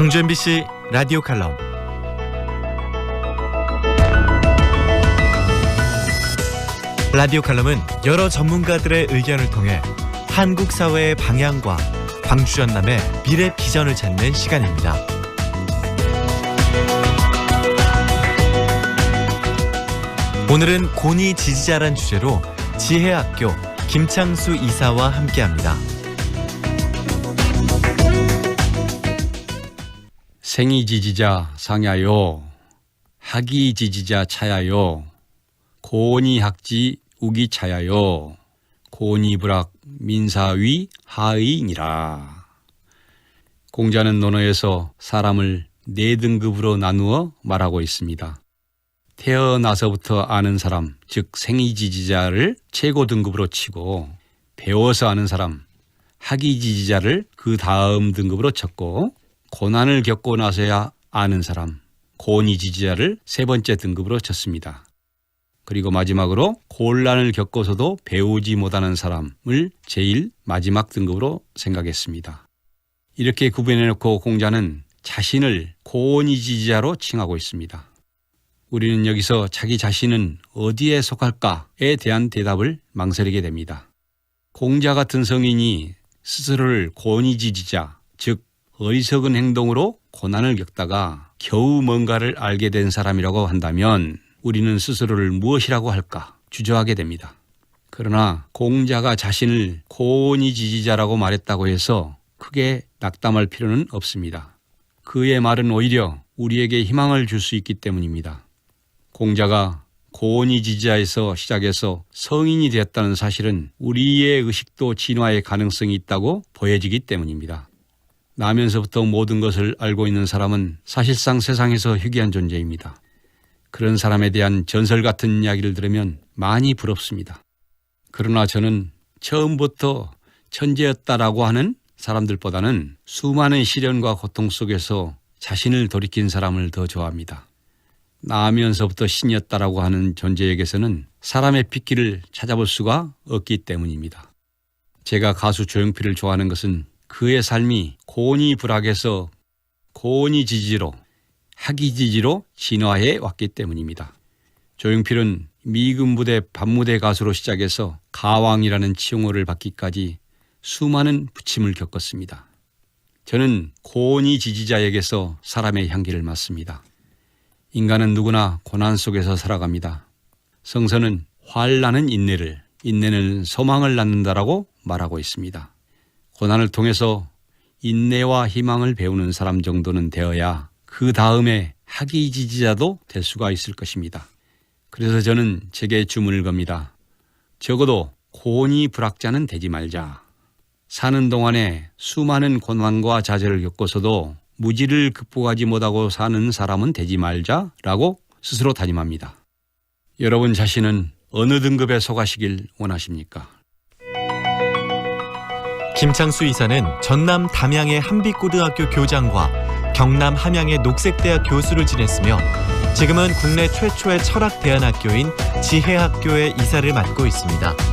광주 MBC 라디오 칼럼 라디오 칼럼은 여러 전문가들의 의견을 통해 한국 사회의 방향과 광주 전남의 미래 비전을 찾는 시간입니다. 오늘은 고니 지지자란 주제로 지혜학교 김창수 이사와 함께합니다. 생이 지지자 상야요 학이 지지자 차야요 고니 학지 우기 차야요 고니 불학 민사위 하의니라 공자는 논어에서 사람을 네 등급으로 나누어 말하고 있습니다. 태어나서부터 아는 사람, 즉 생이 지지자를 최고 등급으로 치고 배워서 아는 사람, 학이 지지자를 그 다음 등급으로 쳤고 고난을 겪고 나서야 아는 사람, 고니 지지자를 세 번째 등급으로 쳤습니다. 그리고 마지막으로 곤란을 겪어서도 배우지 못하는 사람을 제일 마지막 등급으로 생각했습니다. 이렇게 구분해놓고 공자는 자신을 고니 지지자로 칭하고 있습니다. 우리는 여기서 자기 자신은 어디에 속할까에 대한 대답을 망설이게 됩니다. 공자 같은 성인이 스스로를 고니 지지자, 즉 어리석은 행동으로 고난을 겪다가 겨우 뭔가를 알게 된 사람이라고 한다면 우리는 스스로를 무엇이라고 할까 주저하게 됩니다. 그러나 공자가 자신을 고온이 지지자라고 말했다고 해서 크게 낙담할 필요는 없습니다. 그의 말은 오히려 우리에게 희망을 줄 수 있기 때문입니다. 공자가 고온이 지지자에서 시작해서 성인이 되었다는 사실은 우리의 의식도 진화의 가능성이 있다고 보여지기 때문입니다. 나면서부터 모든 것을 알고 있는 사람은 사실상 세상에서 희귀한 존재입니다. 그런 사람에 대한 전설 같은 이야기를 들으면 많이 부럽습니다. 그러나 저는 처음부터 천재였다라고 하는 사람들보다는 수많은 시련과 고통 속에서 자신을 돌이킨 사람을 더 좋아합니다. 나면서부터 신이었다라고 하는 존재에게서는 사람의 핏기를 찾아볼 수가 없기 때문입니다. 제가 가수 조용필을 좋아하는 것은 그의 삶이 고니 불학에서 고니 지지로 학이 지지로 진화해 왔기 때문입니다. 조용필은 미군 부대 반무대 가수로 시작해서 가왕이라는 칭호를 받기까지 수많은 부침을 겪었습니다. 저는 고니 지지자에게서 사람의 향기를 맡습니다. 인간은 누구나 고난 속에서 살아갑니다. 성서는 환란은 인내를, 인내는 소망을 낳는다라고 말하고 있습니다. 고난을 통해서 인내와 희망을 배우는 사람 정도는 되어야 그 다음에 학위 지지자도 될 수가 있을 것입니다. 그래서 저는 제게 주문을 겁니다. 적어도 고니 불학자는 되지 말자. 사는 동안에 수많은 고난과 좌절을 겪고서도 무지를 극복하지 못하고 사는 사람은 되지 말자라고 스스로 다짐합니다. 여러분 자신은 어느 등급에 속하시길 원하십니까? 김창수 이사는 전남 담양의 한빛고등학교 교장과 경남 함양의 녹색대학 교수를 지냈으며 지금은 국내 최초의 철학대안학교인 지혜학교의 이사를 맡고 있습니다.